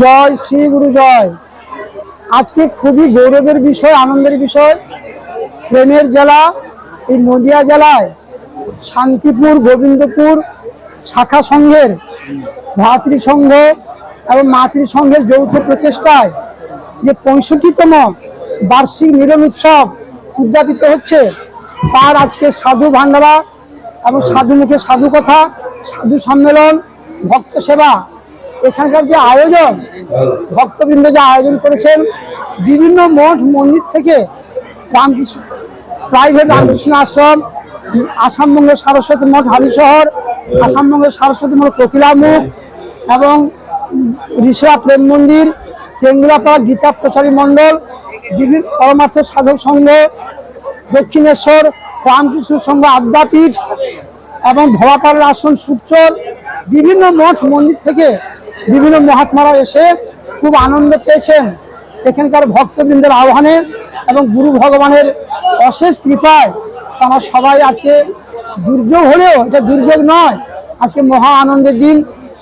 জয়, শ্রী গুরু জয়। আজকে খুবই গৌরবের বিষয়, আনন্দের বিষয়। প্রেমের জেলা, এই নদিয়া জেলায় শান্তিপুর, গোবিন্দপুর শাখা সংঘের ভ্রাতৃসংঘ এবং মাতৃসংঘের যৌথ প্রচেষ্টায় যে পঁয়ষট্টিতম বার্ষিক মিলন উৎসব উদযাপিত হচ্ছে, তার আজকে সাধু ভান্ডারা এবং সাধু মুখে সাধু কথা সাধু সম্মেলন, ভক্ত সেবা এখানকার যে আয়োজন ভক্তবৃন্দ যে আয়োজন করেছেন বিভিন্ন মঠ মন্দির থেকে রামকৃষ্ণ প্রাইভেট রামকৃষ্ণ আশ্রম আসামবঙ্গ সারস্বতী মঠ হালিশহর আসামবঙ্গের সারস্বতী মঠ কপিলামুখ এবং ঋষরা প্রেম মন্দির টেঙ্গুলাপাড়া গীতা প্রচারী মণ্ডল বিভিন্ন পরমার্থ সাধক সংঘ দক্ষিণেশ্বর রামকৃষ্ণ সংঘ আদ্যাপীঠ এবং ভোলাপাড়ার আসন সুচর বিভিন্ন মঠ মন্দির থেকে বিভিন্ন মহাত্মারা এসে খুব আনন্দ পেয়েছেন। এখানকার ভক্তবৃন্দের আহ্বানে এবং গুরু ভগবানের অশেষ কৃপায় তারা সবাই আজকে দুর্যোগ হলেও, এটা দুর্যোগ নয়, আজকে মহা আনন্দের দিন।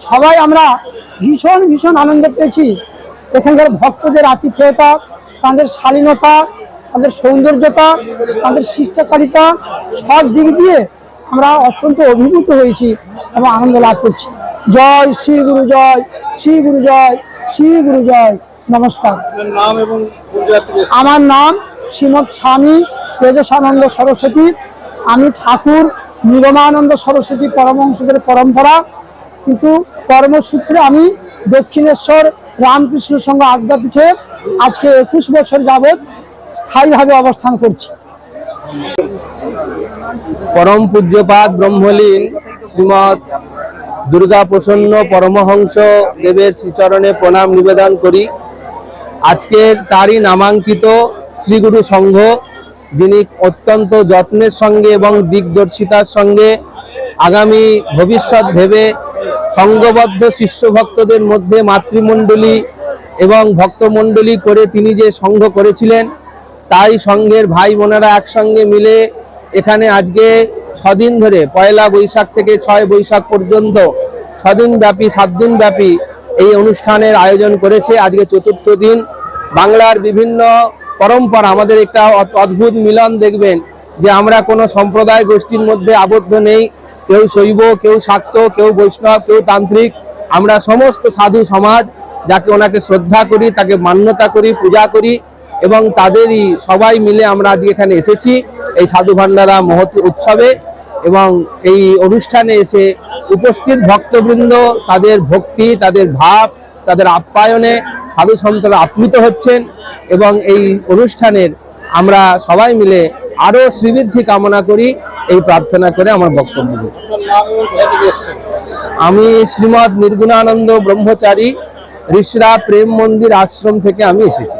সবাই আমরা ভীষণ ভীষণ আনন্দ পেয়েছি। এখানকার ভক্তদের আতিথেয়তা, তাদের শালীনতা, তাদের সৌন্দর্যতা, তাদের শিষ্টাচারিতা সব দিক দিয়ে আমরা অত্যন্ত অভিভূত হয়েছি এবং আনন্দ লাভ করছি। জয় শ্রী গুরু জয় শ্রী গুরু জয় শ্রী গুরু জয়। নমস্কার। নাম এবং। আমার নাম শ্রীমৎ স্বামী তেজসানন্দ সরস্বতী। আমি ঠাকুর নিগমানন্দ সরস্বতী পরমহংসদের পরম্পরা। কিন্তু কর্মসূত্রে আমি দক্ষিণেশ্বর রামকৃষ্ণ সংঘ আদ্যাপীঠে আজকে একুশ বছর যাবৎ স্থায়ীভাবে অবস্থান করছি। পরম পূজ্যপাদ ব্রহ্মলীন শ্রীমৎ দুর্গা প্রসন্ন পরমহংস দেবের শ্রীচরণে প্রণাম নিবেদন করি। আজকের তারই নামাঙ্কিত শ্রীগুরু সংঘ যিনি অত্যন্ত যত্নের সঙ্গে এবং দিগদর্শিতার সঙ্গে আগামী ভবিষ্যৎ ভেবে সংঘবদ্ধ শিষ্য ভক্তদের মধ্যে মাতৃমণ্ডলী এবং ভক্তমণ্ডলী করে তিনি যে সংঘ করেছিলেন তাই সংঘের ভাই বোনেরা একসঙ্গে মিলে এখানে আজকে ছদিন ধরে, পয়লা বৈশাখ থেকে ছয় বৈশাখ পর্যন্ত, ছদিন ব্যাপী, সাত দিন ব্যাপী এই অনুষ্ঠানের আয়োজন করেছে আজকে চতুর্থ দিন। বাংলার বিভিন্ন পরম্পরা, আমাদের একটা অদ্ভুত মিলন দেখবেন যে আমরা কোনো সম্প্রদায় গোষ্ঠীর মধ্যে আবদ্ধ নেই। কেউ শৈব, কেউ শাক্ত, কেউ বৈষ্ণব, কেউ তান্ত্রিক। আমরা সমস্ত সাধু সমাজ যাকে ওনাকে শ্রদ্ধা করি, তাকে মান্যতা করি, পূজা করি। এবং তাদেরই সবাই মিলে আমরা আজকে এখানে এসেছি এই সাধু ভান্ডারা মহতি উৎসবে এবং এই অনুষ্ঠানে এসে উপস্থিত ভক্তবৃন্দ, তাদের ভক্তি, তাদের ভাব, তাদের আপ্যায়নে সাধু সন্তরা আপ্লুত হচ্ছেন এবং এই অনুষ্ঠানের আমরা সবাই মিলে আরও শ্রীবৃদ্ধি কামনা করি, এই প্রার্থনা করে আমার বক্তব্য আমি শ্রীমৎ নির্গুণানন্দ ব্রহ্মচারী, ঋষরা প্রেম মন্দির আশ্রম থেকে আমি এসেছি।